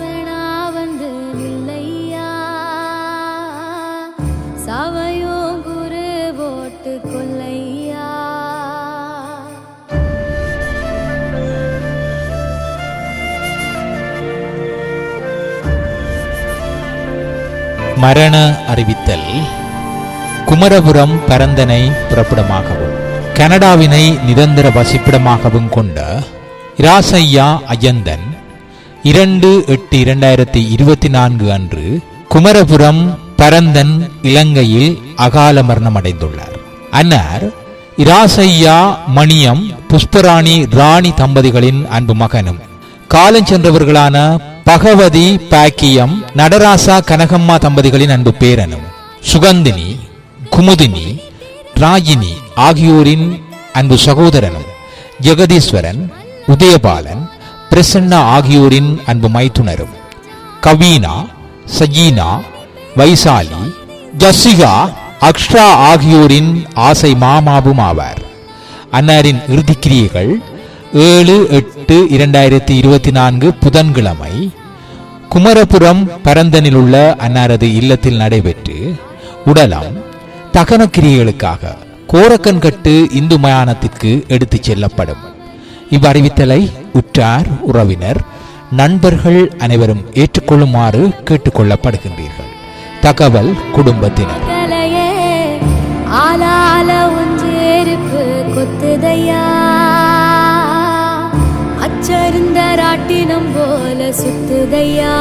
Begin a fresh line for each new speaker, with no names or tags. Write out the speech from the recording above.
வேணா வந்து குரு போட்டு
மரண அறிவித்தல். குமரபுரம் பரந்தனை புறப்படமாகவும் கனடாவினை நிரந்தர வசிப்பிடமாகவும் கொண்ட இராசையா அயந்தன் இரண்டு எட்டு இரண்டாயிரத்தி இருபத்தி நான்கு அன்று குமரபுரம் பரந்தன் இலங்கையில் அகால மரணம் அடைந்துள்ளார் அன்னார் இராசையா மணியம் புஷ்பராணி ராணி தம்பதிகளின் அன்பு மகனும். காலஞ்சென்றவர்களான பகவதி பாக்கியம் நடராசா கனகம்மா தம்பதிகளின் அன்பு பேரனும். சுகந்தினி குமுதினி ராகினி ஆகியோரின் அன்பு சகோதரனும். ஜெகதீஸ்வரன் உதயபாலன் பிரசன்னா ஆகியோரின் அன்பு மைத்துனரும் கவீனா சஜீனா வைசாலி ஜசிகா அக்ஷா ஆகியோரின் ஆசை மாமாவும் ஆவார். அன்னாரின் இறுதிக்கிரியைகள் ஏழு எட்டு இரண்டாயிரத்தி இருபத்தி நான்கு புதன்கிழமை குமரபுரம் பரந்தனில் உள்ள அன்னாரது இல்லத்தில் நடைபெற்று உடலம் தகனக்கிரியைகளுக்காக கோரக்கன்கட்டு இந்து மயானத்திற்கு எடுத்துச் செல்லப்படும். இவ்வறிவித்தலை உற்றார் உறவினர் நண்பர்கள் அனைவரும் ஏற்றுக்கொள்ளுமாறு கேட்டுக்கொள்ளப்படுகின்றீர்கள். தகவல் குடும்பத்தினர்.
கலையே கொத்துதையா? அச்சருந்த ராட்டினம் போல சுத்துதையா?